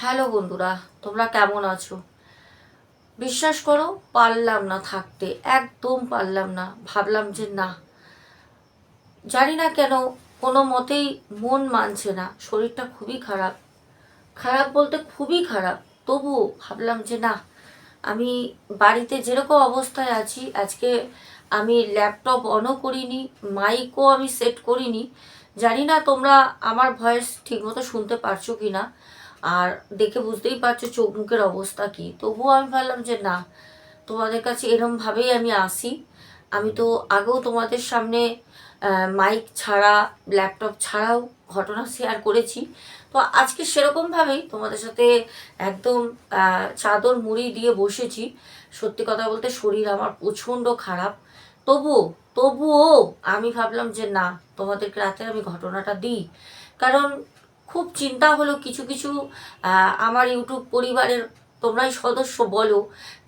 Hello বন্ধুরা, তোমরা কেমন আছো? বিশ্বাস করো, পারলাম না থাকতে, একদম পারলাম না। ভাবলাম যে না, জানি না কেন, কোনো মতেই মন মানছে না, শরীরটা খুবই খারাপ। খারাপ বলতে খুবই খারাপ, তবুও ভাবলাম যে না, আমি বাড়িতে যেরকম অবস্থায় আছি, আজকে আমি ল্যাপটপ অনও করিনি, মাইকও আমি সেট করিনি। জানি না তোমরা আমার ভয়েস ঠিকমতো শুনতে পারছ কি না আর দেখে বুঝতেই পারছ চোখ মুখের অবস্থা কি। তবুও আমি ভাবলাম যে না, তোমাদের কাছে এরমভাবেই আমি আসি। আমি তো আগেও তোমাদের সামনে মাইক ছাড়া ল্যাপটপ ছাড়াও ঘটনা শেয়ার করেছি। তো আজকে সেরকমভাবেই তোমাদের সাথে একদম চাদর মুড়ি দিয়ে বসেছি। সত্যি কথা বলতে শরীর আমার প্রচণ্ড খারাপ। তবুও তবুও আমি ভাবলাম যে না, তোমাদেরকে রাতে আমি ঘটনাটা দিই। কারণ খুব চিন্তা হলো, কিছু কিছু আমার ইউটিউব পরিবারের তোমরাই সদস্য বলো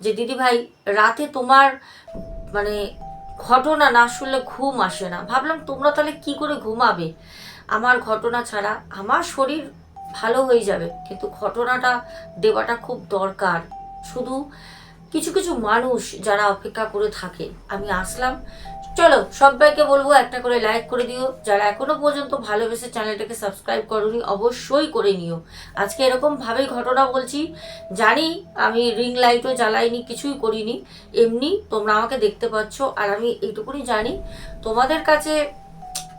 যে দিদি ভাই রাতে তোমার মানে ঘটনা না শুনলে ঘুম আসে না। ভাবলাম তোমরা তাহলে কি করে ঘুমাবে? আমার ঘটনা ছাড়া আমার শরীর ভালো হয়ে যাবে, কিন্তু ঘটনাটা দেওয়াটা খুব দরকার। শুধু কিছু কিছু মানুষ যারা অপেক্ষা করে থাকে। আমি আসলাম চলো সবাইকে বলব একটা করে লাইক করে দিও। যারা এখনও পর্যন্ত ভালোবেসে চ্যানেলটাকে সাবস্ক্রাইব করনি, অবশ্যই করে নিও। আজকে এরকম ভাবেই ঘটনা বলছি। জানি আমি রিং লাইটও জ্বালাইনি, কিছুই করিনি। এমনি তোমরা আমাকে দেখতে পাচ্ছ, আর আমি এইটুকুনি জানি। তোমাদের কাছে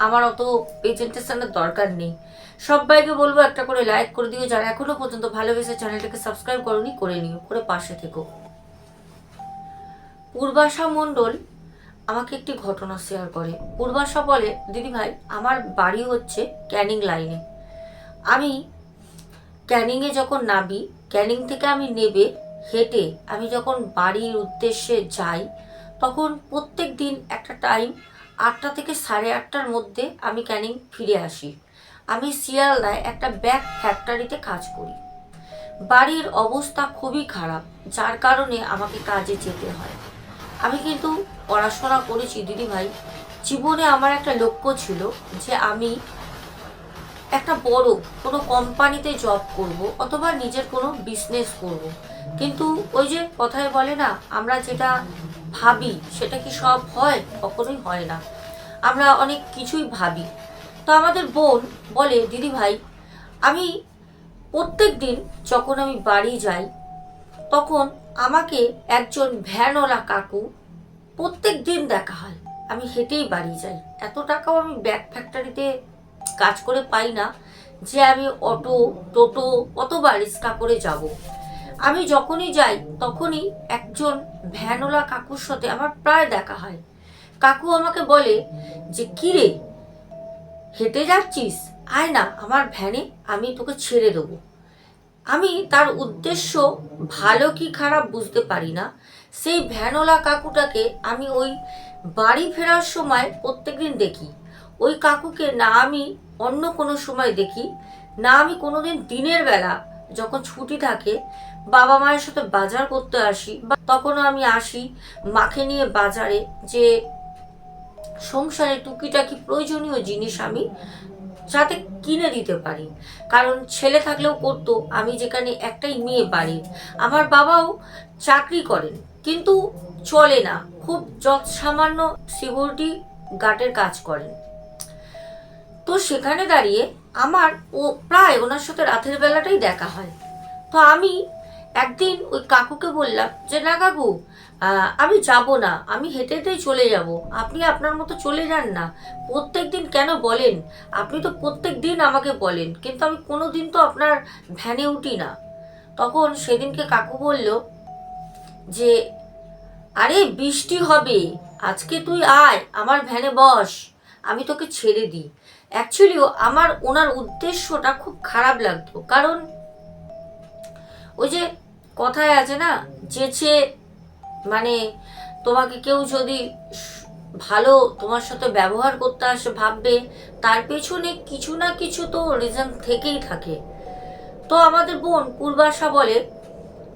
আমার অত প্রেজেন্টেশনের দরকার নেই। সবাইকে বলব একটা করে লাইক করে দিও। যারা এখনও পর্যন্ত ভালোবেসে চ্যানেলটাকে সাবস্ক্রাইব করনি, করে নিও, করে পাশে থেকো। পূর্বাশা মণ্ডল আমাকে একটি ঘটনা শেয়ার করে। পূর্বাশা বলে, দিদি ভাই, আমার বাড়ি হচ্ছে ক্যানিং লাইনে। আমি ক্যানিংয়ে যখন নামি, ক্যানিং থেকে আমি নেবে হেঁটে আমি যখন বাড়ির উদ্দেশ্যে যাই, তখন প্রত্যেক দিন একটা টাইম আটটা থেকে সাড়ে আটটার মধ্যে আমি ক্যানিং ফিরে আসি। আমি শিয়ালদায় একটা ব্যাগ ফ্যাক্টরিতে কাজ করি। বাড়ির অবস্থা খুবই খারাপ, যার কারণে আমাকে কাজে যেতে হয়। আমি কিন্তু পড়াশোনা করেছি দিদি ভাই জীবনে আমার একটা লক্ষ্য ছিল যে আমি একটা বড় কোনো কোম্পানিতে জব করব অথবা নিজের কোনো বিজনেস করব। কিন্তু ওই যে কথায় বলে না, আমরা যেটা ভাবি সেটা কি সব হয়? কখনোই হয় না। আমরা অনেক কিছুই ভাবি। তো আমাদের বোন বলে দিদি ভাই আমি প্রত্যেক দিন যখন আমি বাড়ি যাই, তখন আমাকে একজন ভ্যানওয়ালা কাকু প্রত্যেক দিন দেখা হয়। আমি হেঁটেই বাড়ি যাই। এত টাকাও আমি ব্যাগ ফ্যাক্টরিতে কাজ করে পাই না যে আমি অটো, টোটো অথবা রিক্সা করে যাব। আমি যখনই যাই, তখনই একজন ভ্যানওয়ালা কাকুর সাথে আমার প্রায় দেখা হয়। কাকু আমাকে বলে যে কিরে হেঁটে যাচ্ছিস? আয় না, আমার ভ্যানে আমি তোকে ছেড়ে দেবো। আমি তার উদ্দেশ্য ভালো কি খারাপ বুঝতে পারি না। সেই ভ্যানোলা কাকুটাকে আমি ওই বাড়ি ফেরার সময় প্রত্যেকদিন দেখি। ওই কাকুকে না আমি অন্য কোনো সময় দেখি, না আমি কোনোদিন দিনের বেলা যখন ছুটি থাকে, বাবা মায়ের সাথে বাজার করতে আসি বা তখনও আমি আসি মাকে নিয়ে বাজারে যে সংসারে টুকিটাকি প্রয়োজনীয় জিনিস আমি যাতে কিনে দিতে পারি। কারণ ছেলে থাকলেও করতো, আমি যেখানে একটাই মেয়ে বাড়ির আমার বাবাও চাকরি করেন, কিন্তু চলে না। খুব যত সামান্য সিকিউরিটি গার্ডের কাজ করেন। তো সেখানে দাঁড়িয়ে আমার ও প্রায় ওনার সাথে রাতের বেলাটাই দেখা হয়। তো আমি একদিন ওই কাকুকে বললাম যে, না কাকু আমি যাব না, আমি হেঁটে হেঁটেই চলে যাব। আপনি আপনার মতো চলে যান না। প্রত্যেক দিন কেন বলেন? আপনি তো প্রত্যেক দিন আমাকে বলেন, কিন্তু আমি কোনো দিন তো আপনার ভ্যানে উঠি না। তখন সেদিনকে কাকু বলল যে, আরে, বৃষ্টি হবে, আজকে তুই আয়, আমার ভ্যানে বস, আমি তোকে ছেড়ে দিই। অ্যাকচুয়ালি আমার, ওনার উদ্দেশ্যটা খুব খারাপ লাগতো। কারণ, ওই যে কথায় আছে না যেচে মানে তোমাকে কেউ যদি ভালো তোমার সাথে ব্যবহার করতে আসে, ভাববে, তার পেছনে কিছু না কিছু তো রিজন থেকেই থাকে। তো আমাদের বোন পূর্বাশা বলে,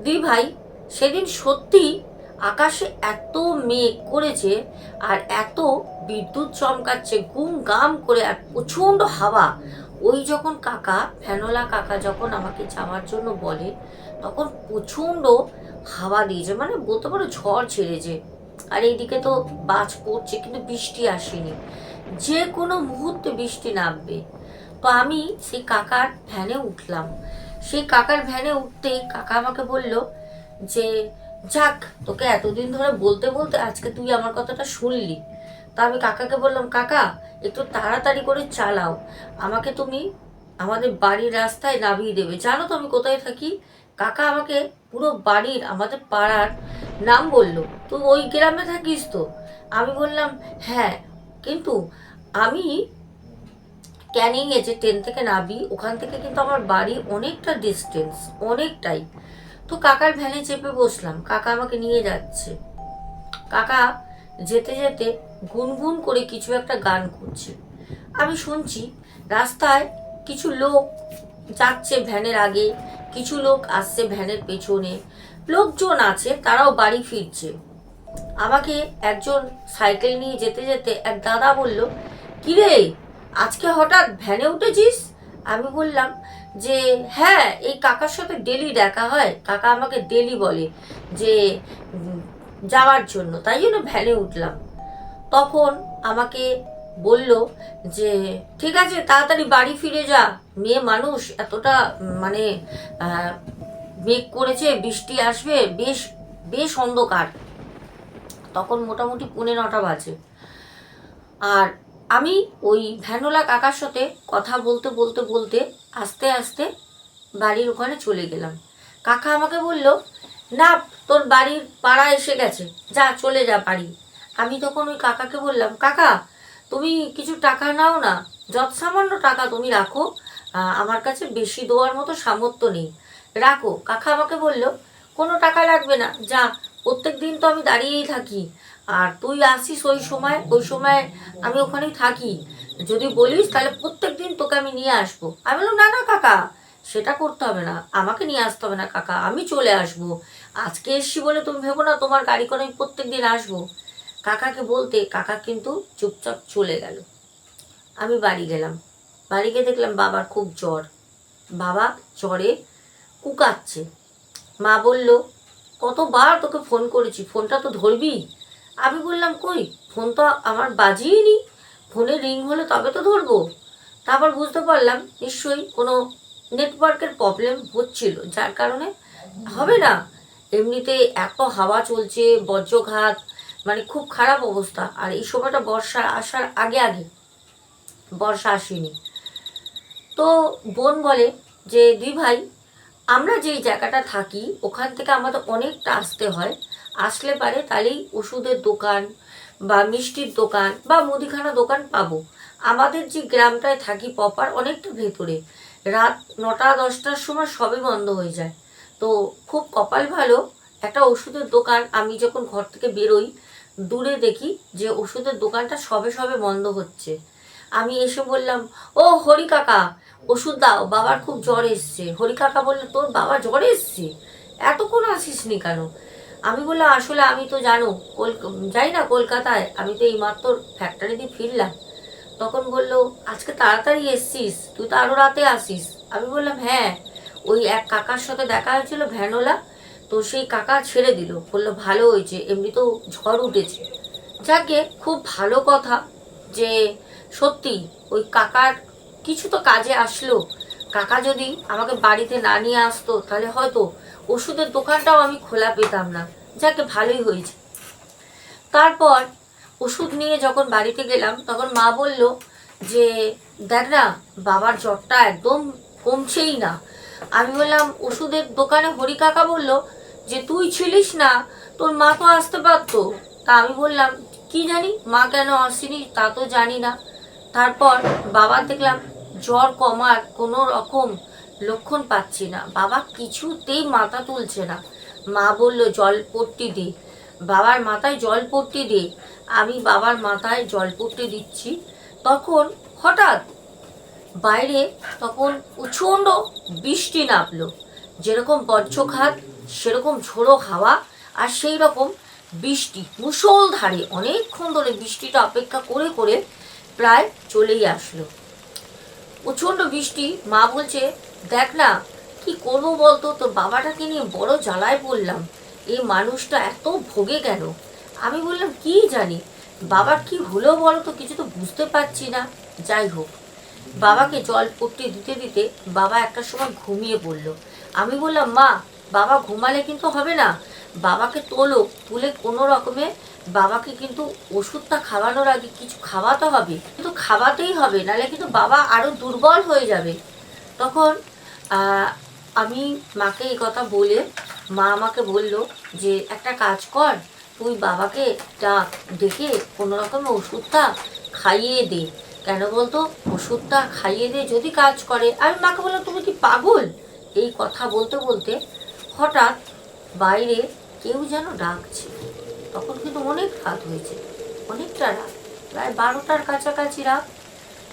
দি ভাই, সেদিন সত্যি আকাশে এত মেঘ করেছে আর এত বিদ্যুৎ চমকাচ্ছে, গুম গাম করে আর প্রচণ্ড হাওয়া। ওই যখন কাকা ফ্যানোলা কাকা যখন আমাকে যাওয়ার জন্য বলে, তখন প্রচণ্ড হাওয়া দিয়েছে মানে বলতে পারো ঝড় ছেড়েছে। আর এইদিকে তো বাজ পড়ছে, কিন্তু বৃষ্টি আসেনি। যে কোনো মুহূর্তে বৃষ্টি নামবে। তো আমি সেই কাকার ভ্যানে উঠলাম। সেই কাকার ভ্যানে উঠতেই কাকা আমাকে বলল যে, যাক, তোকে এতদিন ধরে বলতে বলতে আজকে তুই আমার কথাটা শুনলি। তা আমি কাকাকে বললাম, কাকা, একটু তাড়াতাড়ি করে চালাও। আমাকে তুমি আমাদের বাড়ির রাস্তায় নামিয়ে দেবে। জানো তো আমি কোথায় থাকি? কাকা আমাকে পুরো বাড়ির, আমাদের পাড়ার নাম বলল। তুই ওই গ্রামে থাকিস তো? আমি বললাম হ্যাঁ কিন্তু আমি ক্যানিংয়ে যে ট্রেন থেকে নাবি ওখান থেকে কিন্তু আমার বাড়ি অনেকটা ডিস্টেন্স অনেকটাই। তো কাকার ভ্যানে চেপে বসলাম, কাকা আমাকে নিয়ে যাচ্ছে। কাকা যেতে যেতে গুনগুন করে কিছু একটা গান করছে। আমি শুনছি, রাস্তায় কিছু লোক যাচ্ছে ভ্যানের আগে কিছু লোক আসছে ভ্যানের পেছনে। লোকজন আছে, তারাও বাড়ি ফিরছে। আমাকে একজন সাইকেল নিয়ে যেতে যেতে এক দাদা বলল, কিরে, আজকে হঠাৎ ভ্যানে উঠেছিস? আমি বললাম যে হ্যাঁ এই কাকার সাথে ডেলি দেখা হয়। কাকা আমাকে ডেলি বলে যে যাওয়ার জন্য। তাই জন্য ভ্যানে উঠলাম। তখন আমাকে বলল যে, ঠিক আছে, তাড়াতাড়ি বাড়ি ফিরে যা। মেয়ে মানুষ এতটা মানে মেঘ করেছে, বৃষ্টি আসবে, বেশ বেশ অন্ধকার। তখন মোটামুটি পৌনে নটা বাজে। আর আমি ওই ভ্যানোলা কাকার সাথে কথা বলতে বলতে বলতে, আস্তে আস্তে বাড়ির ওখানে চলে গেলাম। কাকা আমাকে বলল, না, তোর বাড়ির পাড়া এসে গেছে। যা, চলে যা বাড়ি। আমি তখন ওই কাকাকে বললাম, কাকা, তুমি কিছু টাকা নাও না? যৎ সামান্য টাকা তুমি রাখো আমার কাছে বেশি দেওয়ার মতো সামর্থ্য নেই। রাখো, কাকা আমাকে বলল, কোনো টাকা লাগবে না, যা, প্রত্যেক দিন তো আমি দাঁড়িয়েই থাকি। আর তুই আসিস ওই সময় ওই সময় আমি ওখানেই থাকি। যদি বলিস তাহলে প্রত্যেক দিন তোকে আমি নিয়ে আসব। আমি বললাম, না না, কাকা, সেটা করতে হবে না, আমাকে নিয়ে আসতে হবে না, কাকা, আমি চলে আসব। আজকে এসছি বলে তুমি ভেবো না, তোমার গাড়ি করে আমি প্রত্যেক দিন আসব। কাকাকে বলতে, কাকা কিন্তু চুপচাপ চলে গেল। আমি বাড়ি গেলাম। বাড়ি গিয়ে দেখলাম বাবার খুব জ্বর। বাবা জ্বরে কুকাচ্ছে। মা বলল, কতবার তোকে ফোন করেছি, ফোনটা তো ধরবি? আমি বললাম, কই, ফোন তো আমার বাজিয়েই ফোনে রিং হলে তবে তো ধরবো। তারপর বুঝতে পারলাম, নিশ্চয়ই কোনো নেটওয়ার্কের প্রবলেম হচ্ছিল, যার কারণে হবে না। এমনিতে এত হাওয়া চলছে, বজ্রঘাত মানে খুব খারাপ অবস্থা। আর এই সময়টা বর্ষা আসার আগে আগে, বর্ষা আসেনি। তো বোন বলে যে, দুই ভাই, আমরা যেই জায়গাটা থাকি, ওখান থেকে আমাদের অনেকটা আসতে হয়। আসলে পারে তাহলেই ওষুধের দোকান বা মিষ্টির দোকান বা মুদিখানা দোকান পাবো। আমাদের যে গ্রামটায় থাকি প্রপার অনেকটা ভেতরে। রাত নটা, দশটার সময় সবে বন্ধ হয়ে যায়। তো খুব কপাল ভালো, একটা ওষুধের দোকান আমি যখন ঘর থেকে বেরোই, দূরে দেখি যে ওষুধের দোকানটা সবে সবে বন্ধ হচ্ছে। আমি এসে বললাম, ও হরি কাকা ওষুধ দাও, বাবার খুব জ্বর এসছে। হরি কাকা বলল, তোর বাবা জ্বর এসছে? এতক্ষণ আসিস নি কেন? আমি বললাম, আসলে আমি তো জানো, কল, যাই না কলকাতায়, আমি তো এইমাত্র ফ্যাক্টরি দিয়ে ফিরলাম। তখন বলল, আজকে তাড়াতাড়ি এসছিস, তুই তো আরও রাতে আসিস। আমি বললাম হ্যাঁ। ওই এক কাকার সাথে দেখা হয়েছিল ভ্যানোলা তো সেই কাকা ছেড়ে দিল। বলল, ভালো হয়েছে, এমনি তো ঝড় উঠেছে। যাকে খুব ভালো কথা যে সত্যি ওই কাকার কিছু তো কাজে আসলো। কাকা যদি আমাকে বাড়িতে না নিয়ে আসতো, তাহলে হয়তো ওষুধের দোকানটাও আমি খোলা পেতাম না। যাকে, ভালোই হয়েছে। তারপর ওষুধ নিয়ে যখন বাড়িতে গেলাম, তখন মা বলল যে, দেখ না, বাবার জ্বরটা একদম কমছেই না। আমি বললাম, ওষুধের দোকানে হরি কাকা বলল যে, তুই ছিলিস না, তোর মা তো আসতে পারতো। তা আমি বললাম, কি জানি, মা কেন আসেনি তা তো জানি না। তারপর বাবা দেখলাম জ্বর, কমার কোনো রকম লক্ষণ পাচ্ছি না। বাবা কিছুতেই মাথা তুলছে না। মা বলল, জল পট্টি দে। বাবার মাথায়, জল পট্টি দে। আমি বাবার মাথায় জল পট্টি দিচ্ছি। তখন হঠাৎ বাইরে তখন প্রচণ্ড বৃষ্টি নামলো। যেরকম বজ্রঘাত সেরকম ঝোড়ো হাওয়া আর সেই রকম বৃষ্টি, মুষলধারে। অনেকক্ষণ ধরে বৃষ্টিটা অপেক্ষা করে করে প্রায় চলেই আসলো। প্রচণ্ড বৃষ্টি। মা বলছে, দেখ না, কি করব বলতো? তোর বাবাটাকে নিয়ে বড় জ্বালায় পড়লাম। এই মানুষটা এত ভোগে কেন? আমি বললাম, কি জানি? বাবার কি হলো বলো তো কিছু তো বুঝতে পারছি না। যাই হোক। বাবাকে জল পট্টি দিতে দিতে বাবা একটা সময় ঘুমিয়ে পড়ল। আমি বললাম, মা, বাবা ঘুমালে কিন্তু হবে না। বাবাকে তোলো, তুলে কোনো রকমে বাবাকে কিন্তু ওষুধটা খাওয়ানোর আগে কিছু খাওয়াতে হবে। কিন্তু খাওয়াতেই হবে, নাহলে কিন্তু বাবা আরও দুর্বল হয়ে যাবে। তখন আমি মাকে এই কথা বলে, মা আমাকে বলল যে, একটা কাজ কর, তুই বাবাকে ডাক ডেকে কোনো রকমের ওষুধটা খাইয়ে দে। কেন বলতো? ওষুধটা খাইয়ে দে যদি কাজ করে আমি মাকে বললাম, তুমি কি পাগল? এই কথা বলতে বলতে হঠাৎ বাইরে কেউ যেন ডাকছে। তখন কিন্তু অনেক রাত হয়েছে। অনেকটা রাত। প্রায় বারোটার কাছাকাছি রাত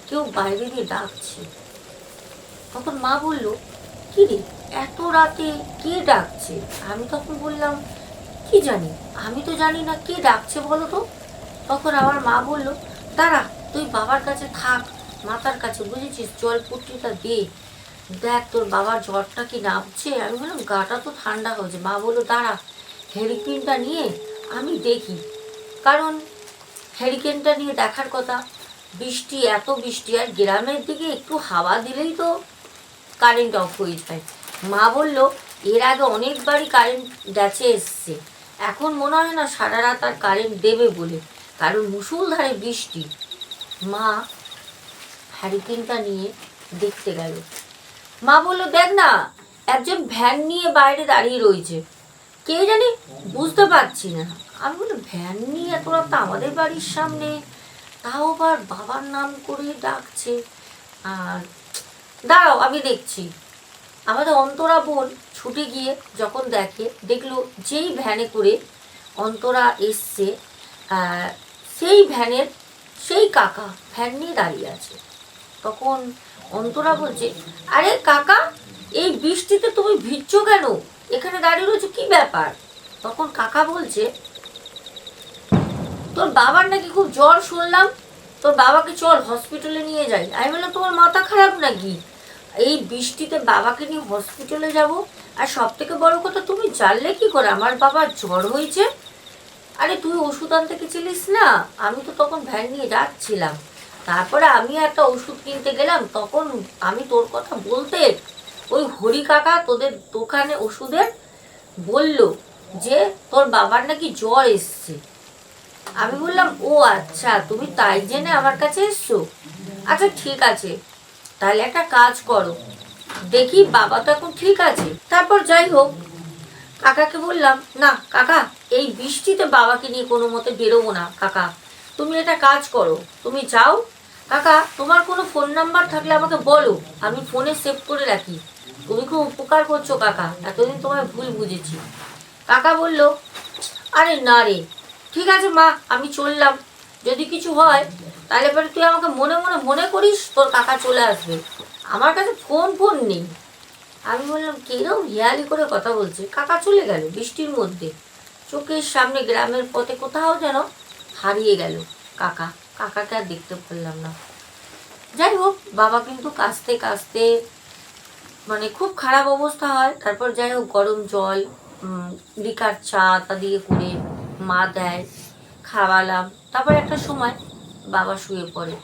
কেউ বাইরে দিয়ে ডাকছে। তখন মা বলল, কি রে, এত রাতে কে ডাকছে? আমি তখন বললাম, কি জানি, আমি তো জানি না কে ডাকছে বলো তো? তখন আমার মা বলল, দাঁড়া, তুই বাবার কাছে থাক, মাতার কাছে বুঝেছিস জল পুট্টিটা দে। দেখ তোর বাবার জ্বরটা কি নামছে? আমি বললাম, গাটা তো ঠান্ডা হয়েছে। মা বলল, দাঁড়া হেরিকেনটা নিয়ে আমি দেখি। কারণ হ্যারিকেনটা নিয়ে দেখার কথা, বৃষ্টি, এত বৃষ্টি, আর গ্রামের দিকে একটু হাওয়া দিলেই তো কারেন্ট অফ হয়ে যায়। মা বলল, এর আগে অনেকবারই কারেন্ট গেছে, এসছে। এখন মনে হয় না সারা রাত আর কারেন্ট দেবে বলে, কারণ মুসুলধারে বৃষ্টি। মা হ্যারিকেনটা নিয়ে দেখতে গেল। মা বলল, দেখ না, একজন ভ্যান নিয়ে বাইরে দাঁড়িয়ে রয়েছে। কে জানি বুঝতে পারছি না। আমি বলি, ভ্যান নিয়ে এত রাত আমাদের বাড়ির সামনে, তাও আবার বাবার নাম করে ডাকছে। আর দাঁড়াও, আমি দেখছি। আমাদের অন্তরা বোন ছুটে গিয়ে যখন দেখে, দেখল যেই ভ্যানে করে অন্তরা এসছে সেই ভ্যানের সেই কাকা ভ্যান নিয়ে দাঁড়িয়ে আছে। তখন অন্তরা বলছে, আরে কাকা, এই বৃষ্টিতে তুমি ভিজছো কেন? এখানে দাঁড়িয়ে রয়েছে কি ব্যাপার? তখন কাকা বলছে, তোর বাবার নাকি খুব জ্বর শুনলাম। তোর বাবাকে চল হসপিটালে নিয়ে যাই। আমি বললাম, তোমার মাথা খারাপ নাকি? এই বৃষ্টিতে বাবাকে নিয়ে হসপিটালে যাব? আর সব থেকে বড় কথা, তুমি জানলে কি করে? আমার বাবার জ্বর হয়েছে। আরে, তুই ওষুধ আনতে গেছিলিস না? আমি তো তখন ভ্যান নিয়ে যাচ্ছিলাম। তারপরে আমি একটা ওষুধ কিনতে গেলাম। তখন আমি তোর কথা বলতে ওই হরি কাকা তোদের দোকানে ওষুধের বলল যে তোর বাবার নাকি জ্বর এসছে। আমি বললাম, ও আচ্ছা তুমি তাই জেনে আমার কাছে এসছো? আচ্ছা ঠিক আছে, তাহলে একটা কাজ করো। দেখি বাবা তো এখন ঠিক আছে। তারপর যাই হোক। কাকাকে বললাম, না, কাকা, এই বৃষ্টিতে বাবাকে নিয়ে কোনো মতে বেরোবো না, কাকা। তুমি একটা কাজ করো, তুমি যাও। কাকা, তোমার কোনো ফোন নাম্বার থাকলে আমাকে বলো, আমি ফোনে সেভ করে রাখি। তুমি খুব উপকার করছ, কাকা। এতদিন তোমায় ভুল বুঝেছি। কাকা বলল, আরে না রে, ঠিক আছে মা, আমি চললাম। যদি কিছু হয়, তাহলে পরে তুই আমাকে মনে মনে মনে করিস, তোর কাকা চলে আসবে। আমার কাছে ফোন ফোন নেই। আমি বললাম কিরম হিয়ালি করে কথা বলছে। কাকা চলে গেল বৃষ্টির মধ্যে। চোখের সামনে গ্রামের পথে কোথাও যেন হারিয়ে গেল কাকা। কাকাকে আর দেখতে পারলাম না। যাই হোক, বাবা কিন্তু কাস্তে কাস্তে মানে খুব খারাপ অবস্থা হয়। তারপর যাই হোক, গরম জল লিকার চা, তা দিয়ে করে মা দেয়, খাওয়ালাম। তারপর একটা সময় বাবা শুয়ে পড়ে।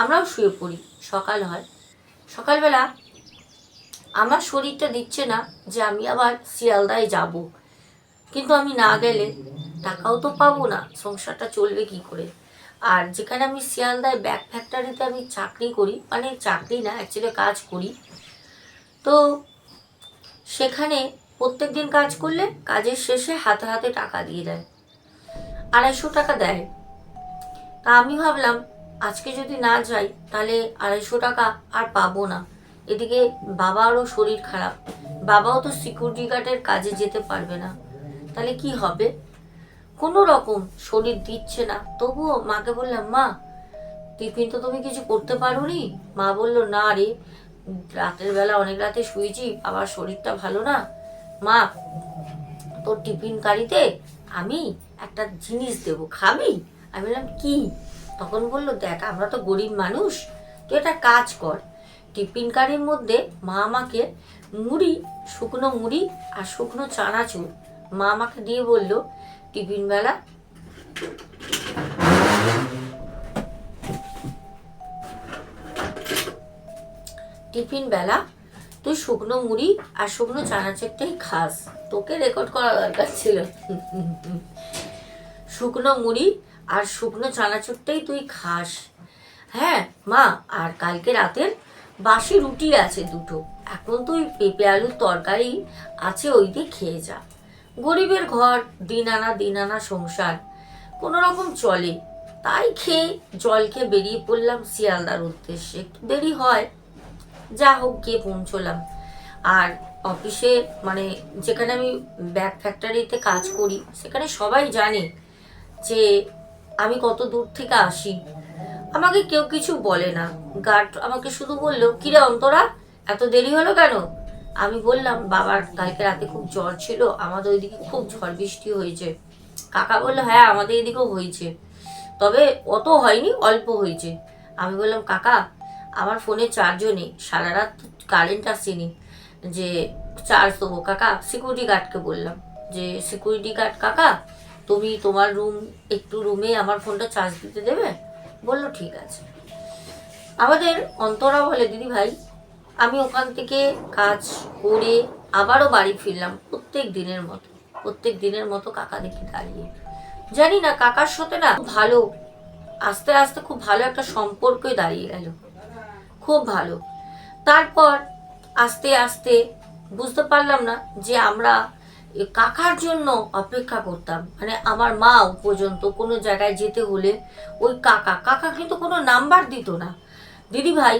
আমরাও শুয়ে পড়ি, সকাল হয়। সকালবেলা আমার শরীরটা দিচ্ছে না যে আমি আবার শিয়ালদায় যাব। কিন্তু আমি না গেলে টাকাও তো পাবো না, সংসারটা চলবে কি করে? আর যেখানে আমি শিয়ালদায় ব্যাগ ফ্যাক্টরিতে আমি চাকরি করি মানে চাকরি না অ্যাকচুয়ালি কাজ করি তো সেখানে প্রত্যেক দিন কাজ করলে কাজের শেষে হাতে হাতে টাকা দিয়ে দেয়। আড়াইশো টাকা দেয়। তা আমি ভাবলাম, আজকে যদি না যাই, তাহলে আড়াইশো টাকা আর পাবো না। এদিকে বাবারও শরীর খারাপ। বাবাও তো সিকিউরিটি গার্ডের কাজে যেতে পারবে না। তাহলে কি হবে? কোনো রকম শরীর দিচ্ছে না। তবুও মাকে বললাম, মা, টিফিন তো তুমি কিছু করতে পারোনি? মা বলল, না রে রাতের বেলা, অনেক রাতে শুয়েছি, আবার শরীরটা ভালো না। মা, তোর টিফিন কারিতে আমি একটা জিনিস দেবো, খাবি? আমি বললাম, কি? তখন বলল, দেখ, আমরা তো গরিব মানুষ তুই একটা কাজ কর। টিফিন কারির মধ্যে মা আমাকে মুড়ি, শুকনো মুড়ি আর শুকনো চানাচুর মা আমাকে দিয়ে বলল, টিফিন টিফিন বেলা, তুই শুকনো মুড়ি আর শুকনো চানাচুরটাই খাস। তোকে রেকর্ড করা দরকার ছিল। শুকনো মুড়ি আর শুকনো চানাচুরটাই তুই খাস। হ্যাঁ মা, আর কালকে রাতের বাসি রুটি আছে দুটো। এখন তুই পেঁপে আলুর তরকারি আছে ওই দিয়ে খেয়ে যা। গরিবের ঘর, দিন আনা দিন আনা সংসার। কোনো রকম চলে। তাই খেয়ে জল খেয়ে বেরিয়ে পড়লাম শিয়ালদার উদ্দেশ্যে। একটু দেরি হয়। যা হোক গিয়ে পৌঁছলাম। আর অফিসে মানে যেখানে আমি ব্যাগ ফ্যাক্টরিতে কাজ করি, সেখানে সবাই জানে যে আমি কত দূর থেকে আসি। আমাকে কেউ কিছু বলে না। গার্ড আমাকে শুধু বলল, কিরে অন্তরা, এত দেরি হলো কেন? আমি বললাম, বাবার কালকে রাতে খুব জ্বর ছিল, আমাদের ওইদিকে খুব ঝড় বৃষ্টি হয়েছে। কাকা বলল হ্যাঁ আমাদের এদিকেও হয়েছে। তবে অত হয়নি, অল্প হয়েছে। আমি বললাম, কাকা আমার ফোনে চার্জও নেই সারা রাত কারেন্ট আসেনি, যে চার্জ দেবো। কাকা সিকিউরিটি গার্ডকে বললাম যে সিকিউরিটি গার্ড কাকা, তুমি তোমার রুম একটু রুমে আমার ফোনটা চার্জ দিতে দেবে? বলল, ঠিক আছে। আমাদের অন্তরা বলে, দিদি ভাই, আমি ওখান থেকে কাজ করে আবারও বাড়ি ফিরলাম প্রত্যেক দিনের মতো, প্রত্যেক দিনের মতো কাকা দেখে দাঁড়িয়ে। জানি না, কাকার সাথে না ভালো, আস্তে আস্তে খুব ভালো একটা সম্পর্কই দাঁড়িয়ে গেল। খুব ভালো। তারপর আস্তে আস্তে বুঝতে পারলাম না যে আমরা কাকার জন্য অপেক্ষা করতাম। মানে আমার মাও পর্যন্ত কোনো জায়গায় যেতে হলে ওই কাকা কাকা কিন্তু কোনো নাম্বার দিত না। দিদি ভাই,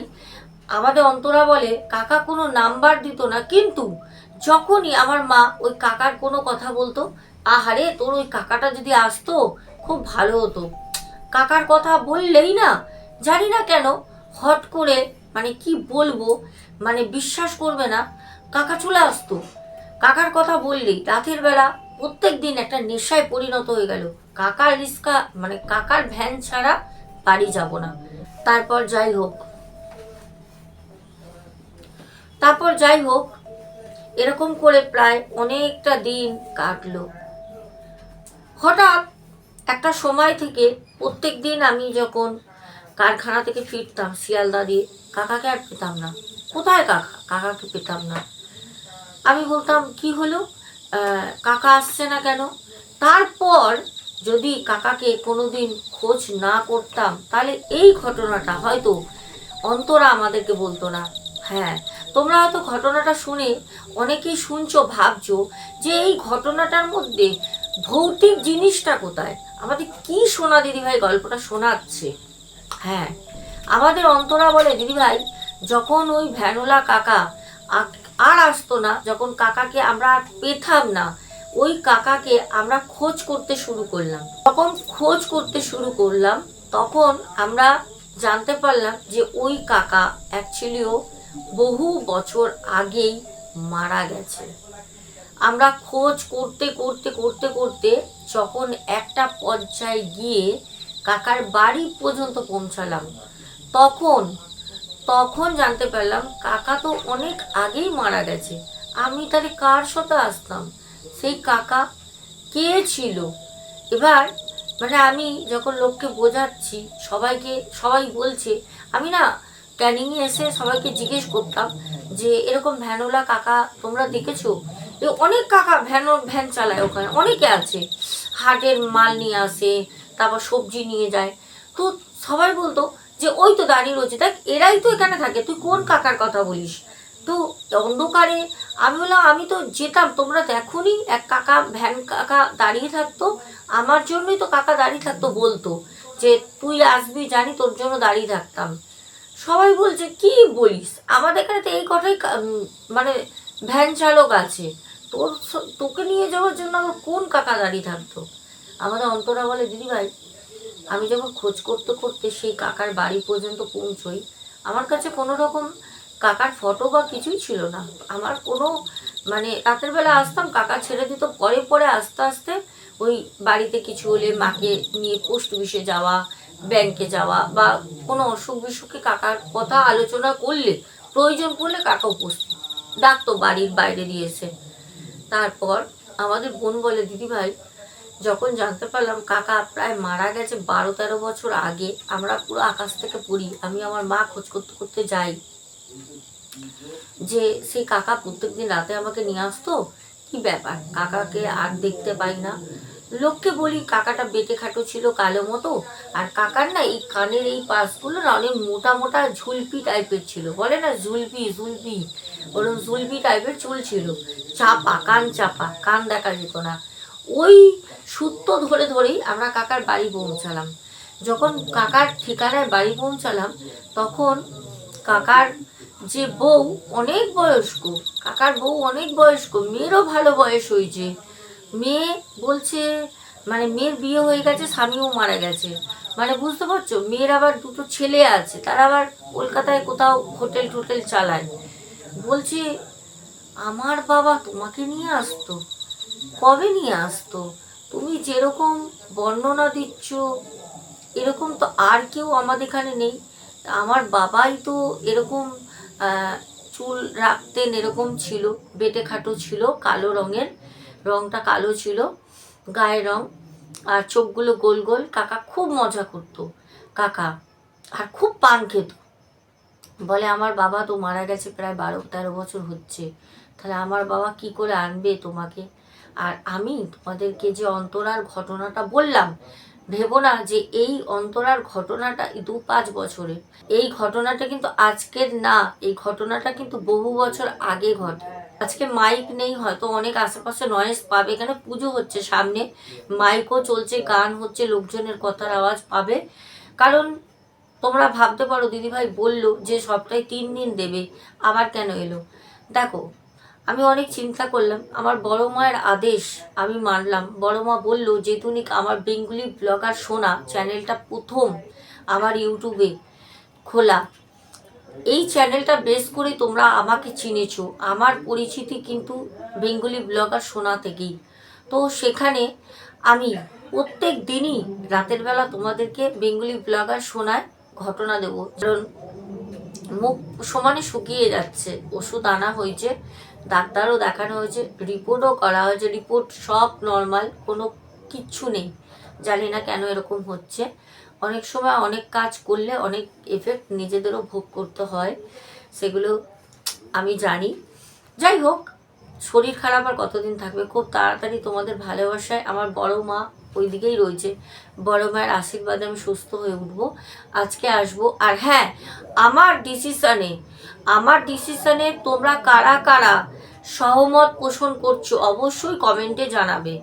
আমাদের অন্তরা বলে, কাকা কোনো নাম্বার দিত না, কিন্তু যখনই আমার মা ওই কাকার কোনো কথা বলতো, আহারে, তোর ওই কাকাটা যদি আসতো, খুব ভালো হতো। কাকার কথা বললেই না, জানি না কেন হট করে মানে কি বলব মানে বিশ্বাস করবে না। কাকা চলে আসতো। কাকার কথা বললেই রাতের বেলা প্রত্যেক দিন একটা নেশায় পরিণত হয়ে গেল। কাকার রিস্কা মানে কাকার ভ্যান ছাড়া বাড়ি যাব না। তারপর যাই হোক। তারপর যাই হোক, এরকম করে প্রায় অনেকটা দিন কাটলো। হঠাৎ একটা সময় থেকে প্রত্যেক দিন আমি যখন কারখানা থেকে ফিরতাম শিয়ালদা দিয়ে। কাকাকে আর পেতাম না। কোথায় কাকা? কাকাকে পেতাম না। আমি বলতাম, কি হলো? কাকা আসছে না কেন? তারপর যদি কাকাকে কোনোদিন খোঁজ না করতাম, তাহলে এই ঘটনাটা হয়তো অন্তরা আমাদেরকে বলতো না। হ্যাঁ তোমরা হয়তো ঘটনাটা শুনে অনেকেই শুনছো, ভাবছ যে এই ঘটনাটার মধ্যে ভৌতিক জিনিসটা কোথায়? আমাদের কি সোনা দিদিভাই গল্পটা শোনাচ্ছে? হ্যাঁ। আমাদের অন্তরা বলে, দিদিভাই, যখন ওই ভ্যানোলা কাকা আর আসতো না, যখন কাকাকে আমরা আর পেতাম না, ওই কাকাকে আমরা খোঁজ করতে শুরু করলাম। যখন খোঁজ করতে শুরু করলাম, তখন আমরা জানতে পারলাম যে ওই কাকা অ্যাকচুয়ালিও বহু বছর আগেই মারা গেছে। আমরা খোঁজ করতে করতে করতে করতে যখন একটা পর্যায়ে গিয়ে কাকার বাড়ি পর্যন্ত পৌঁছালাম। তখন তখন জানতে পারলাম কাকা তো অনেক আগেই মারা গেছে। আমি তাহলে কার সাথে আসতাম? সেই কাকা কে ছিল? এবার মানে আমি যখন লোককে বোঝাচ্ছি, সবাইকে, সবাই বলছে, আমি না ক্যানিংয়ে এসে সবাইকে জিজ্ঞেস করতাম যে, এরকম ভ্যানোলা কাকা তোমরা দেখেছ? অনেক কাকা ভ্যান ভ্যান চালায় ওখানে, অনেকে আছে। হাটের মাল নিয়ে আসে তারপর সবজি নিয়ে যায়। তো সবাই বলতো যে, ওই তো দাঁড়িয়ে রয়েছে। দেখ, এরাই তো এখানে থাকে। তুই কোন কাকার কথা বলিস? তো অন্ধকারে আমি বললাম, আমি তো যেতাম, তোমরা দেখোনি, এক কাকা, ভ্যান কাকা দাঁড়িয়ে থাকতো, আমার জন্যই তো কাকা দাঁড়িয়ে থাকতো বলতো যে, তুই আসবি, জানি তোর জন্য দাঁড়িয়ে থাকতাম। সবাই বলছে, কি বলিস? আমাদের এখানে তো এই কথাই মানে ভ্যান চালক আছে। তোর তোকে নিয়ে যাওয়ার জন্য আমার কোন কাকা দাঁড়িয়ে থাকতো? আমাদের অন্তরা বলে দিদিভাই আমি যখন খোঁজ করতে করতে সেই কাকার বাড়ি পর্যন্ত পৌঁছই, আমার কাছে কোনো রকম কাকার ফটো বা কিছুই ছিল না। আমার কোনো মানে রাতের বেলা আসতাম, কাকা ছেড়ে দিত, পরে পরে আস্তে আস্তে ওই বাড়িতে কিছু হলে মাকে নিয়ে পোস্ট অফিসে যাওয়া ব্যাংকে যাওয়া বা কোনো অসুখ বিসুখে কাকার কথা আলোচনা করলে, প্রয়োজন পড়লে কাকা উপস্থিত। ডাকতো বাড়ির বাইরে দিয়েছে। তারপর আমাদের বোন বলে দিদিভাই যখন জানতে পারলাম কাকা প্রায় মারা গেছে বারো তেরো বছর আগে, আমরা পুরো আকাশ থেকে পড়ি, আমি আমার মা খোঁজ করতে করতে যাই। যে সেই কাকা প্রত্যেকদিন রাতে আমাকে নিয়ে আসতো? কি ব্যাপার? কাকাকে আর দেখতে পাই না। লোককে বলি, কাকাটা বেটে খাটো ছিল কালো মতো। আর কাকার না এই কানের এই পাশগুলো না অনেক মোটা মোটা ঝুলপি টাইপের ছিল। বলে না ঝুলপি ঝুলপি। ওরকম ঝুলপি টাইপের চুল ছিল। চাপা, কান চাপা, কান দেখা যেত না। ওই সূত্র ধরে ধরেই আমরা কাকার বাড়ি পৌঁছালাম। যখন কাকার ঠিকানায় বাড়ি পৌঁছালাম, তখন কাকার যে বউ অনেক বয়স্ক, কাকার বউ অনেক বয়স্ক, মেয়েরও ভালো বয়স হয়েছে। মেয়ে বলছে মানে মেয়ের বিয়ে হয়ে গেছে, স্বামীও মারা গেছে। মানে বুঝতে পারছ? মেয়ের আবার দুটো ছেলে আছে, তারা আবার কলকাতায় কোথাও হোটেল টোটেল চালায়। বলছে, আমার বাবা তোমাকে নিয়ে আসতো। কবে নিয়ে আসতো? তুমি যেরকম বর্ণনা দিচ্ছ, এরকম তো আর কেউ আমাদের এখানে নেই। আমার বাবাই তো এরকম চুল রাখতেন এরকম ছিল, বেটে খাটো ছিল, কালো রঙের রংটা কালো ছিল, গায়ের রং, আর চোখগুলো গোল গোল। কাকা খুব মজা করতো, কাকা, আর খুব পান খেত। বলে আমার বাবা তো মারা গেছে প্রায় বারো তেরো বছর হচ্ছে। তাহলে আমার বাবা কি করে আনবে তোমাকে? আর আমি তোমাদেরকে যে অন্তরার ঘটনাটা বললাম, ভেবো না যে এই অন্তরার ঘটনাটা দু পাঁচ বছরের। এই ঘটনাটা কিন্তু আজকের না, এই ঘটনাটা কিন্তু বহু বছর আগে ঘটে। আজকে মাইক নেই, হয়তো অনেক আশেপাশে নয়েজ পাবে। এখানে পুজো হচ্ছে সামনে মাইকও চলছে, গান হচ্ছে, লোকজনের কথার আওয়াজ পাবে। কারণ তোমরা ভাবতে পারো, দিদিভাই বলল যে সপ্তাহে তিন দিন দেবে, আবার কেন এলো? দেখো আমি অনেক চিন্তা করলাম। আমার বড় মায়ের আদেশ আমি মানলাম। বড় মা বলল যে তুমি আমার বেঙ্গলি ব্লগার শোনা চ্যানেলটা প্রথম আমার ইউটিউবে খোলা। এই চ্যানেলটা বেস করে তোমরা আমাকে চিনেছ। আমার পরিচিতি কিন্তু বেঙ্গলি ব্লগার শোনা থেকেই। তো সেখানে আমি প্রত্যেক দিনই রাতের বেলা তোমাদেরকে বেঙ্গলি ব্লগার শোনায় ঘটনা দেবো। কারণ মুখ সমানে শুকিয়ে যাচ্ছে। ওষুধ আনা হয়েছে। ডাক্তারও দেখানো হয়েছে, রিপোর্টও করা হয়েছে, রিপোর্ট সব নর্মাল কোনো কিচ্ছু নেই। জানি না কেন এরকম হচ্ছে। অনেক সময় অনেক কাজ করলে অনেক এফেক্ট নিজেদেরও ভোগ করতে হয়, সেগুলো আমি জানি। যাই হোক, শরীর খারাপ আর কতদিন থাকবে? খুব তাড়াতাড়ি তোমাদের ভালোবাসায়, আমার বড় মা ওই দিকেই রয়েছে। বড় মায়ের আশীর্বাদে আমি সুস্থ হয়ে উঠবো। আজকে আসব। আর হ্যাঁ আমার ডিসিশনে আমার ডিসিশনে তোমরা কারা কারা সহমত পোষণ করছ অবশ্যই কমেন্টে জানাবে।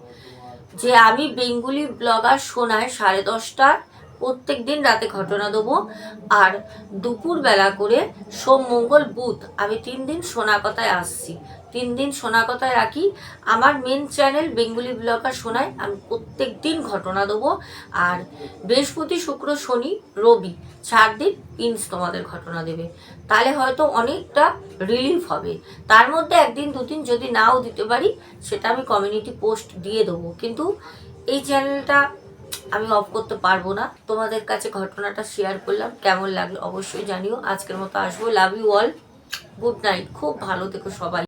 যে আমি বেঙ্গুলি ব্লগার শোনায় সাড়ে দশটার প্রত্যেক দিন রাতে ঘটনা দেবো। আর দুপুরবেলা করে সোম, মঙ্গল, বুধ, আমি তিন দিন সোনা কথায় আসছি। তিন দিন শোনা কথায় রাখি। আমার মেন চ্যানেল বেঙ্গুলি ব্লগার শোনায় আমি প্রত্যেক দিন ঘটনা দেবো। আর বৃহস্পতি, শুক্র, শনি, রবি চার দিন ইন্স তোমাদের ঘটনা দেবে। তাহলে হয়তো অনেকটা রিলিফ হবে। তার মধ্যে একদিন, দুদিন যদি নাও দিতে পারি, সেটা আমি কমিউনিটি পোস্ট দিয়ে দেবো। কিন্তু এই চ্যানেলটা আমি অফ করতে পারব না। তোমাদের কাছে ঘটনাটা শেয়ার করলাম। কেমন লাগল অবশ্যই জানিও। আজকের মতো আসব। Love you all good night খুব ভালো থেকো সবাই।